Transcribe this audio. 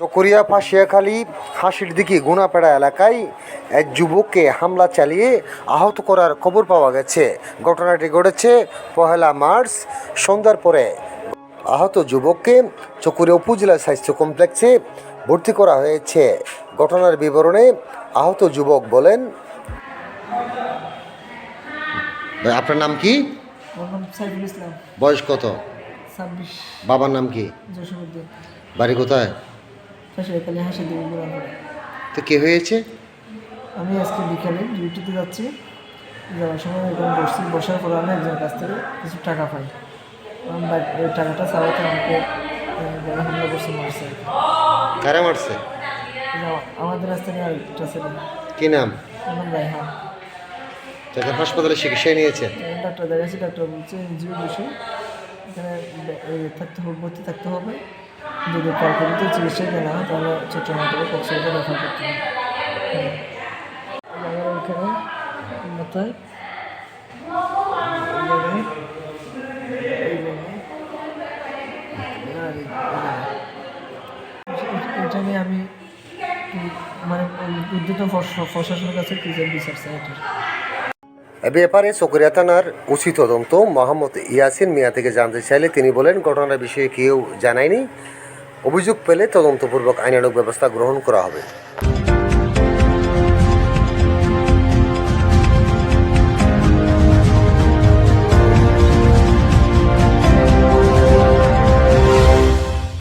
চকরিয়া ফাঁসিয়াখালী হাসির দিকে গুনাপাড়া এলাকায় এক যুবককে হামলা চালিয়ে আহত করার খবর পাওয়া গেছে। ঘটনাটি ঘটেছে পহেলা মার্চ সন্ধ্যার পরে। আহত যুবককে চকুরিয়া উপজেলা স্বাস্থ্য কমপ্লেক্সে ভর্তি করা হয়েছে। ঘটনার বিবরণে আহত যুবক বলেন আপনার নাম কি? বয়স কত? বাবার নাম কি? বাড়ি কোথায়? ফাঁসিয়াখালী হাসি দেবী গোলামপুরে তো কে হয়েছে? আমি আজকে বিকালে ডিউটিতে যাচ্ছি। যাওয়ার সময় এখানে বসছি বসার পর আমি একজনের কাছ থেকে কিছু টাকা পাই। ওই টাকাটা চাওয়াতে আমাকে হামলা করছে মারছে। কারা মারছে? আমাদের রাস্তায় আরেকটা ছেলে। কি নাম? নাম রাইহান তাকে হাসপাতালে চিকিৎসা নিয়েছে? ডাক্তার দেখাচ্ছি ডাক্তার বলছে এনজিও বিষয় এখানে থাকতে হবে ভর্তি থাকতে হবে। যদি কলকাতাতে চিকিৎসা কেনা হয় তাহলে চট্টগ্রাম কক্সবাজার রেফার করতে হবে হ্যাঁ। আমার জায়গায়। এটা নিয়ে আমি মানে উদ্যত প্রশাসনের কাছে কিছু বিচার চাই এটার ব্যাপারে চকরিয়া থানার উচিত তদন্ত। মোহাম্মদ ইয়াসিন মিয়া থেকে জানতে চাইলে তিনি বলেন, ঘটনার বিষয়ে কেউ জানায়নি। অভিযোগ পেলে তদন্তপূর্বক আইনানুগ ব্যবস্থা গ্রহণ করা হবে।